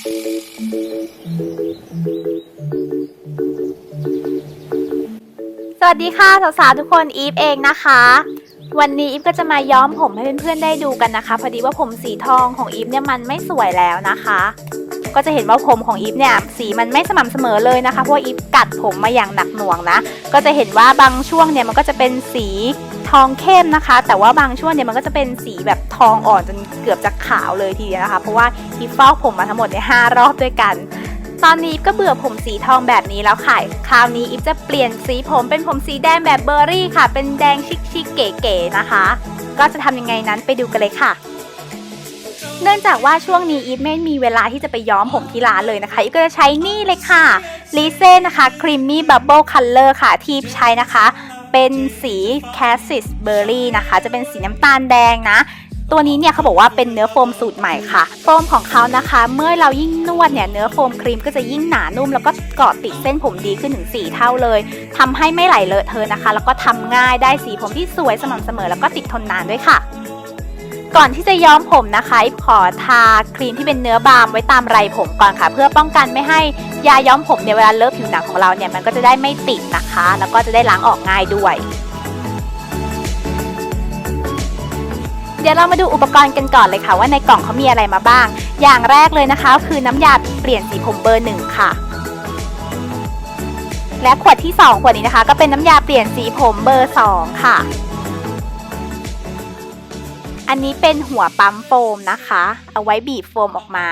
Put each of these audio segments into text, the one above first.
สวัสดีค่ะสาวๆทุกคนอีฟเองนะคะ วันนี้อีฟก็จะมาย้อมผมให้เพื่อนๆได้ดูกันนะคะ พอดีว่าผมสีทองของอีฟเนี่ยมันไม่สวยแล้วนะคะ ก็จะเห็นว่าผมของอีฟเนี่ยสีมันไม่สม่ำเสมอเลยนะคะเพราะอีฟกัดผมมาอย่างหนักหน่วงนะ ก็จะเห็นว่าบางช่วงเนี่ยมันก็จะเป็นสีทองเข้มนะคะ แต่ว่าบางช่วงเนี่ยมันก็จะเป็นสีแบบทองอ่อนจนเกือบจะขาวเลยทีเดียวนะคะ เพราะว่าอีฟฟอกผมมาทั้งหมดเนี่ยห้ารอบด้วยกันตอนนี้อีฟก็เบื่อผมสีทองแบบนี้แล้วค่ะ คราวนี้อีฟจะเปลี่ยนสีผมเป็นผมสีแดงแบบเบอร์รี่ค่ะ เป็นแดงชิคๆเก๋ๆนะคะ ก็จะทำยังไงนั้นไปดูกันเลยค่ะ เนื่องจากว่าช่วงนี้อีฟไม่มีเวลาที่จะไปย้อมผมที่ร้านเลยนะคะอีฟก็จะใช้นี่เลยค่ะลีเซ่นะคะ Creamy Bubble Color ค่ะที่ใช้นะคะ เป็นสี Cassis Berry นะคะ จะเป็นสีน้ำตาลแดงนะตัวนี้เนี่ยเขาบอกว่าเป็นเนื้อโฟมสูตรใหม่ค่ะ โฟมของเขานะคะ เมื่อเรายิ่งนวดเนี่ยเนื้อโฟมครีมก็จะยิ่งหนานุ่ม แล้วก็เกาะติดเส้นผมดีขึ้นถึง 4 เท่าเลยทำให้ไม่ไหลเลอะเทอะนะคะ แล้วก็ทำง่ายได้สีผมที่สวยสม่ำเสมอ แล้วก็ติดทนนานด้วยค่ะ ก่อนที่จะย้อมผมนะคะอีฟขอทาครีมที่เป็นเนื้อบามไว้ตามไรผมก่อนค่ะ เพื่อป้องกันไม่ให้ยาย้อมผมเนี่ยเวลาเลอะผิวหนังของเราเนี่ยมันก็จะได้ไม่ติดนะคะ แล้วก็จะได้ล้างออกง่ายด้วย เดี๋ยวเรามาดูอุปกรณ์กันก่อนเลยค่ะ ว่าในกล่องเขามีอะไรมาบ้าง อย่างแรกเลยนะคะ คือน้ำยาเปลี่ยนสีผมเบอร์หนึ่งค่ะและขวดที่ 2 ขวดนี้นะคะ ก็เป็นน้ำยาเปลี่ยนสีผมเบอร์ 2 ค่ะ อันนี้เป็นหัวปั๊มโฟมนะคะ เอาไว้บีบโฟมออกมา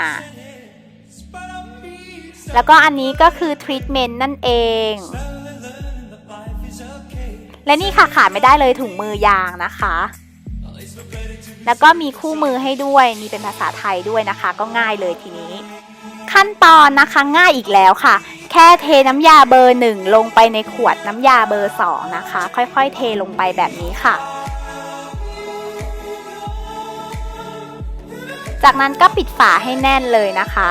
แล้วก็อันนี้ก็คือทรีทเมนต์นั่นเอง และนี่ค่ะขาดไม่ได้เลยถุงมือยางนะคะ แล้วก็มีคู่มือให้ด้วย มีเป็นภาษาไทยด้วยนะคะ ก็ง่ายเลยทีนี้ ขั้นตอนนะคะง่ายอีกแล้วค่ะ แค่เทน้ำยาเบอร์หนึ่งลงไปในขวดน้ำยาเบอร์สองนะคะ ค่อยๆ เทลงไปแบบนี้ค่ะ จากนั้นก็ปิดฝาให้แน่นเลยนะคะ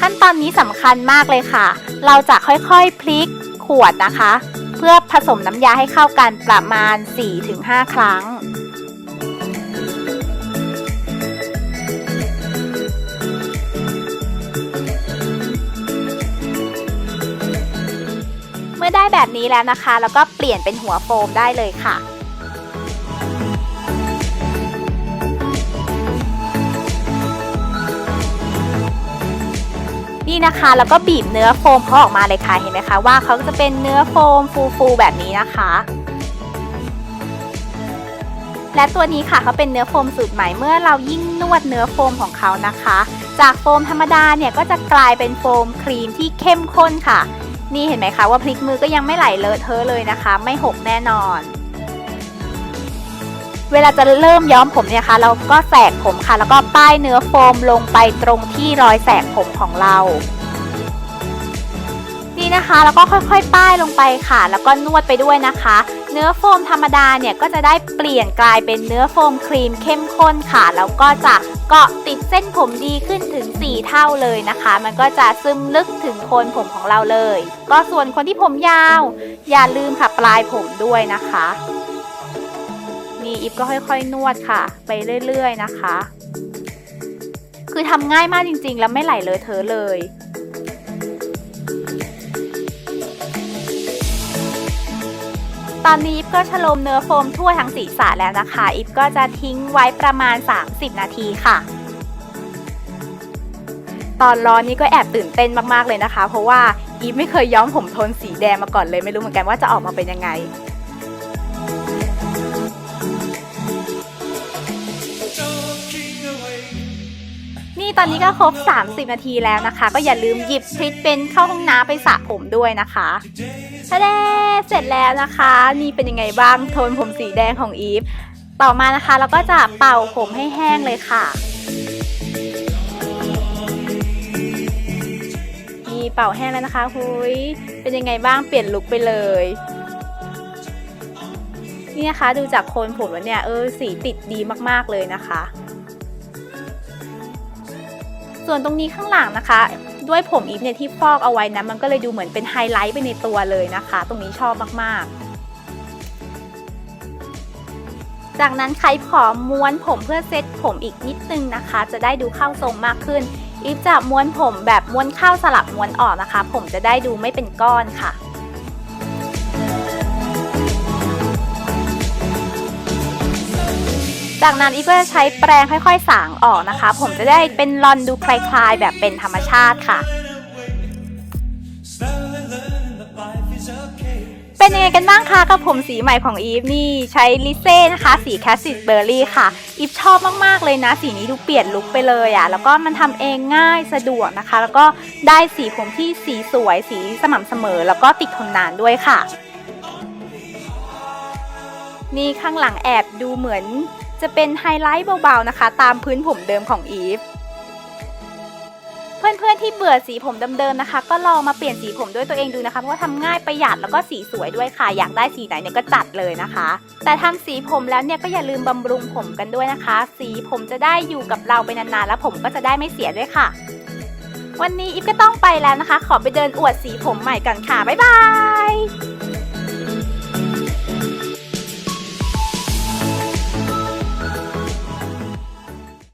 ขั้นตอนนี้สำคัญมากเลยค่ะ เราจะค่อยๆพลิกขวดนะคะ เพื่อผสมน้ำยาให้เข้ากันประมาณ 4-5 ครั้งเมื่อได้แบบนี้แล้วนะคะ แล้วก็เปลี่ยนเป็นหัวโฟมได้เลยค่ะ นี่นะคะ แล้วก็บีบเนื้อโฟมเขาออกมาเลยค่ะเห็นไหมคะว่าเขาจะเป็นเนื้อโฟมฟูๆแบบนี้นะคะ และตัวนี้ค่ะเขาเป็นเนื้อโฟมสูตรใหม่เมื่อเรายิ่งนวดเนื้อโฟมของเขานะคะ จากโฟมธรรมดาเนี่ยก็จะกลายเป็นโฟมครีมที่เข้มข้นค่ะ นี่เห็นไหมคะว่าพลิกมือก็ยังไม่ไหลเลอะเทอะเลยนะคะ ไม่หกแน่นอน เวลาจะเริ่มย้อมผมเนี่ยคะเราก็แสกผมค่ะ แล้วก็ป้ายเนื้อโฟมลงไปตรงที่รอยแสกผมของเรานี่นะคะแล้วก็ค่อยๆ ป้ายลงไปค่ะ แล้วก็นวดไปด้วยนะคะ เนื้อโฟมธรรมดาเนี่ยก็จะได้เปลี่ยนกลายเป็นเนื้อโฟมครีมเข้มข้นค่ะ แล้วก็จะเกาะติดเส้นผมดีขึ้นถึง 4 เท่าเลยนะคะ มันก็จะซึมลึกถึงโคนผมของเราเลย ก็ส่วนคนที่ผมยาว อย่าลืมค่ะปลายผมด้วยนะคะ นี่อิฟก็ค่อยๆ นวดค่ะ ไปเรื่อยๆนะคะ คือทำง่ายมากจริงๆ แล้วไม่ไหลเลยเธอเลยตอนนี้อิฟก็ฉโลมเนื้อโฟมทั่วทั้งศีรษะแล้วนะคะ อิฟก็จะทิ้งไว้ประมาณ 30 นาทีค่ะ ตอนร้อนนี้ก็แอบตื่นเต้นมากๆเลยนะคะ เพราะว่าอีฟไม่เคยย้อมผมโทนสีแดงมาก่อนเลย ไม่รู้เหมือนกันว่าจะออกมาเป็นยังไง ตอนนี้ก็ครบ 30 นาทีแล้วนะคะ ก็อย่าลืมหยิบพริตเป็นเข้าห้องน้ำไปสระผมด้วยนะคะทะเดเสร็จแล้วนะคะ นี่เป็นยังไงบ้างโทนผมสีแดงของอีฟ ต่อมานะคะเราก็จะเป่าผมให้แห้งเลยค่ะนี่เป่าแห้งแล้วนะคะหุยเป็นยังไงบ้างเปลี่ยนลุคไปเลยนี่นะคะดูจากโคนผมแล้วเนี่ยเออสีติดดีมากๆเลยนะคะ ส่วนตรงนี้ข้างหลังนะคะ ด้วยผมอีฟเนี่ยที่ฟอกเอาไว้นะมันก็เลยดูเหมือนเป็นไฮไลท์ไปในตัวเลยนะคะ ตรงนี้ชอบมากๆจากนั้นใครขอม้วนผมเพื่อเซตผมอีกนิดนึงนะคะ จะได้ดูเข้าทรงมากขึ้น อีฟจะม้วนผมแบบม้วนเข้าสลับม้วนออกนะคะ ผมจะได้ดูไม่เป็นก้อนค่ะ จากนั้นอีฟก็จะใช้แปรงค่อยๆ สางออกนะคะ ผมจะได้เป็นรอนดูคลายๆ แบบเป็นธรรมชาติค่ะ เป็นยังไงกันบ้างคะกับผมสีใหม่ของอีฟนี่ใช้ลิเซ่นะคะ สีแคสซิดเบอร์รี่ค่ะ อีฟชอบมากๆเลยนะ สีนี้ดูเปลี่ยนลุคไปเลยอะ่ะ แล้วก็มันทำเองง่ายสะดวกนะคะ แล้วก็ได้สีผมที่สีสวยสีสม่ำเสมอ แล้วก็ติดทนนานด้วยค่ะนี่ข้างหลังแอบดูเหมือน จะเป็นไฮไลท์เบาๆนะคะ ตามพื้นผมเดิมของอีฟ เพื่อนๆที่เบื่อสีผมเดิมๆนะคะ ก็ลองมาเปลี่ยนสีผมด้วยตัวเองดูนะคะ เพราะว่าทำง่ายประหยัดแล้วก็สีสวยด้วยค่ะ อยากได้สีไหนเนี่ยก็จัดเลยนะคะ แต่ทำสีผมแล้วเนี่ยก็อย่าลืมบำรุงผมกันด้วยนะคะ สีผมจะได้อยู่กับเราไปนานๆแล้วผมก็จะได้ไม่เสียด้วยค่ะ วันนี้อิฟก็ต้องไปแล้วนะคะ ขอไปเดินอวดสีผมใหม่กันค่ะบ๊ายบาย